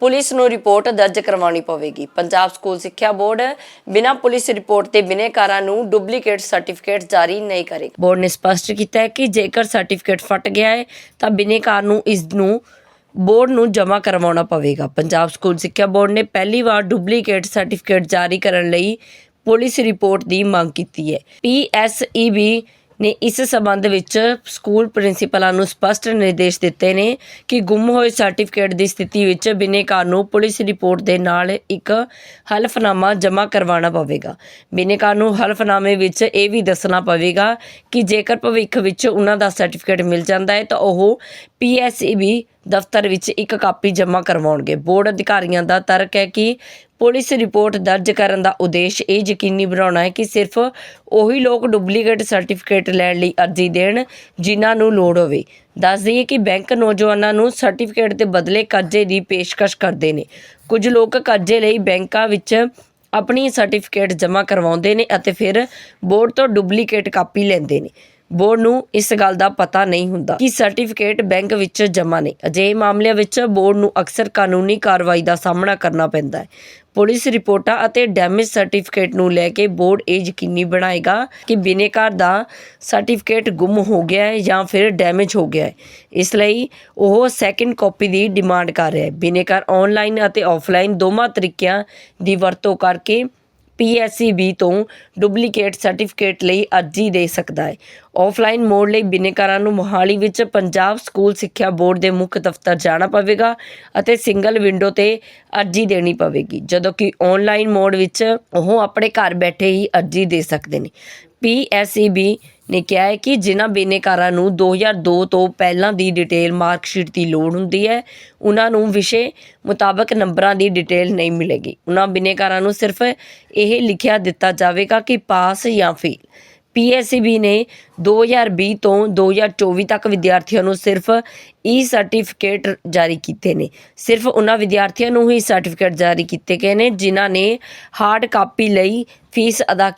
Police ਨੂੰ report ਦਰਜ ਕਰਵਾਉਣੀ ਪਵੇਗੀ। ਪੰਜਾਬ ਸਕੂਲ ਸਿੱਖਿਆ ਬੋਰਡ ਬਿਨਾਂ ਪੁਲਿਸ ਰਿਪੋਰਟ ਤੇ ਬਿਨੇਕਾਰਾਂ ਨੂੰ ਡੁਪਲੀਕੇਟ ਸਰਟੀਫਿਕੇਟ ਜਾਰੀ ਨਹੀਂ ਕਰੇਗਾ। ਬੋਰਡ ਨੇ ਸਪਸ਼ਟ ਕੀਤਾ ਹੈ ਕਿ ਜੇਕਰ ਸਰਟੀਫਿਕੇਟ ਫਟ ਗਿਆ ਹੈ, ਤਾਂ ਬਿਨੇਕਾਰ ਨੂੰ ਇਸ ਨੂੰ ਬੋਰਡ ਨੂੰ ਜਮ੍ਹਾਂ ਕਰਵਾਉਣਾ ਪਵੇਗਾ। ਪੰਜਾਬ ਸਕੂਲ ਸਿੱਖਿਆ ਬੋਰਡ ਨੇ ਪਹਿਲੀ ਵਾਰ ਡੁਪਲੀਕੇਟ ਸਰਟੀਫਿਕੇਟ ਜਾਰੀ ਕਰਨ ਲਈ ਪੁਲਿਸ ਰਿਪੋਰਟ ਦੀ ਮੰਗ ਕੀਤੀ ਹੈ। ਪੀਐਸਈਬੀ ਨੇ ਇਸ ਸਬੰਧ ਵਿੱਚ ਸਕੂਲ ਪ੍ਰਿੰਸੀਪਲਾਂ ਨੂੰ ਸਪਸ਼ਟ ਨਿਰਦੇਸ਼ ਦਿੱਤੇ ਨੇ ਕਿ ਗੁੰਮ ਹੋਏ ਸਰਟੀਫਿਕੇਟ ਦੀ ਸਥਿਤੀ ਵਿੱਚ ਬਿਨੇਕਾਰ ਨੂੰ ਪੁਲਿਸ ਰਿਪੋਰਟ ਦੇ ਨਾਲ ਇੱਕ ਹਲਫਨਾਮਾ ਜਮ੍ਹਾਂ ਕਰਵਾਉਣਾ ਪਵੇਗਾ। ਬਿਨੇਕਾਰ ਨੂੰ ਹਲਫਨਾਮੇ ਵਿੱਚ ਇਹ ਵੀ ਦੱਸਣਾ ਪਵੇਗਾ ਕਿ ਜੇਕਰ ਭਵਿੱਖ ਵਿੱਚ ਉਹਨਾਂ ਦਾ ਸਰਟੀਫਿਕੇਟ ਮਿਲ ਜਾਂਦਾ ਹੈ ਤਾਂ ਉਹ ਪੀਐਸਈਬੀ ਦਫ਼ਤਰ ਵਿੱਚ ਇੱਕ ਕਾਪੀ ਜਮ੍ਹਾਂ ਕਰਵਾਉਣਗੇ। ਬੋਰਡ ਅਧਿਕਾਰੀਆਂ ਦਾ ਤਰਕ ਹੈ ਕਿ ਪੁਲਿਸ ਰਿਪੋਰਟ ਦਰਜ ਕਰਨ ਦਾ ਉਦੇਸ਼ ਇਹ ਯਕੀਨੀ ਬਣਾਉਣਾ ਹੈ ਕਿ ਸਿਰਫ ਉਹੀ ਲੋਕ ਡੁਪਲੀਕੇਟ ਸਰਟੀਫਿਕੇਟ ਲੈਣ ਲਈ ਅਰਜ਼ੀ ਦੇਣ ਜਿਨ੍ਹਾਂ ਨੂੰ ਲੋੜ ਹੋਵੇ। ਦੱਸ ਦਈਏ ਕਿ ਬੈਂਕ ਨੌਜਵਾਨਾਂ ਨੂੰ ਸਰਟੀਫਿਕੇਟ ਦੇ ਬਦਲੇ ਕਰਜ਼ੇ ਦੀ ਪੇਸ਼ਕਸ਼ ਕਰਦੇ ਨੇ। ਕੁਝ ਲੋਕ ਕਰਜ਼ੇ ਲਈ ਬੈਂਕਾਂ ਵਿੱਚ ਆਪਣੀ ਸਰਟੀਫਿਕੇਟ ਜਮ੍ਹਾਂ ਕਰਵਾਉਂਦੇ ਨੇ ਅਤੇ ਫਿਰ ਬੋਰਡ ਤੋਂ ਡੁਪਲੀਕੇਟ ਕਾਪੀ ਲੈਂਦੇ ਨੇ। ਬੋਰਡ ਨੂੰ ਇਸ ਗੱਲ ਦਾ ਪਤਾ ਨਹੀਂ ਹੁੰਦਾ ਕਿ ਸਰਟੀਫਿਕੇਟ ਬੈਂਕ ਵਿੱਚ ਜਮ੍ਹਾਂ ਨੇ। ਅਜਿਹੇ ਮਾਮਲਿਆਂ ਵਿੱਚ ਬੋਰਡ ਨੂੰ ਅਕਸਰ ਕਾਨੂੰਨੀ ਕਾਰਵਾਈ ਦਾ ਸਾਹਮਣਾ ਕਰਨਾ ਪੈਂਦਾ ਹੈ। ਪੁਲਿਸ ਰਿਪੋਰਟਾਂ ਅਤੇ ਡੈਮੇਜ ਸਰਟੀਫਿਕੇਟ ਨੂੰ ਲੈ ਕੇ ਬੋਰਡ ਇਹ ਯਕੀਨੀ ਬਣਾਏਗਾ ਕਿ ਬਿਨੇਕਾਰ ਦਾ ਸਰਟੀਫਿਕੇਟ ਗੁੰਮ ਹੋ ਗਿਆ ਹੈ ਜਾਂ ਫਿਰ ਡੈਮੇਜ ਹੋ ਗਿਆ ਹੈ। ਇਸ ਲਈ ਉਹ ਸੈਕੰਡ ਕਾਪੀ ਦੀ ਡਿਮਾਂਡ ਕਰ ਰਿਹਾ ਹੈ। ਬਿਨੇਕਾਰ ਆਨਲਾਈਨ ਅਤੇ ਆਫਲਾਈਨ ਦੋਵਾਂ ਤਰੀਕਿਆਂ ਦੀ ਵਰਤੋਂ ਕਰਕੇ ਪੀਐਸਸੀਬੀ ਤੋਂ ਡੁਪਲੀਕੇਟ ਸਰਟੀਫਿਕੇਟ ਲਈ ਅਰਜ਼ੀ ਦੇ ਸਕਦਾ ਹੈ। ਆਫਲਾਈਨ ਮੋਡ ਲਈ ਬਿਨੇਕਾਰਾਂ ਨੂੰ ਮੋਹਾਲੀ ਵਿੱਚ ਪੰਜਾਬ ਸਕੂਲ ਸਿੱਖਿਆ ਬੋਰਡ ਦੇ ਮੁੱਖ ਦਫ਼ਤਰ ਜਾਣਾ ਪਵੇਗਾ ਅਤੇ ਸਿੰਗਲ ਵਿੰਡੋ ਤੇ ਅਰਜ਼ੀ ਦੇਣੀ ਪਵੇਗੀ। ਜਦੋਂ ਕਿ ਆਨਲਾਈਨ ਮੋਡ ਵਿੱਚ ਉਹ ਆਪਣੇ ਘਰ ਬੈਠੇ ਹੀ ਅਰਜ਼ੀ ਦੇ ਸਕਦੇ ਨੇ। ਪੀਐਸਸੀਬੀ ਨੇ ਕਿਹਾ ਹੈ ਕਿ ਜਿਨ੍ਹਾਂ ਬਿਨੇਕਾਰਾਂ ਨੂੰ 2002 ਤੋਂ ਪਹਿਲਾਂ ਦੀ ਡਿਟੇਲ ਮਾਰਕਸ਼ੀਟ ਦੀ ਲੋੜ ਹੁੰਦੀ ਹੈ, ਉਹਨਾਂ ਨੂੰ ਵਿਸ਼ੇ ਮੁਤਾਬਕ ਨੰਬਰਾਂ ਦੀ ਡਿਟੇਲ ਨਹੀਂ ਮਿਲੇਗੀ। ਉਹਨਾਂ ਬਿਨੇਕਾਰਾਂ ਨੂੰ ਸਿਰਫ ਇਹ ਲਿਖਿਆ ਦਿੱਤਾ ਜਾਵੇਗਾ ਕਿ ਪਾਸ ਜਾਂ ਫੇਲ। ਪੀਐਸਸੀਬੀ ਨੇ 2020 ਤੋਂ 2024 ਤੱਕ ਵਿਦਿਆਰਥੀਆਂ ਨੂੰ ਸਿਰਫ ਈ ਸਰਟੀਫਿਕੇਟ ਜਾਰੀ ਕੀਤੇ ਨੇ। ਸਿਰਫ ਉਹਨਾਂ ਵਿਦਿਆਰਥੀਆਂ ਨੂੰ ਹੀ ਸਰਟੀਫਿਕੇਟ ਜਾਰੀ ਕੀਤੇ ਗਏ ਨੇ, ਜਿਨ੍ਹਾਂ ਨੇ ਹਾਰਡ ਕਾਪੀ ਲਈ ਫੀਸ ਅਦਾ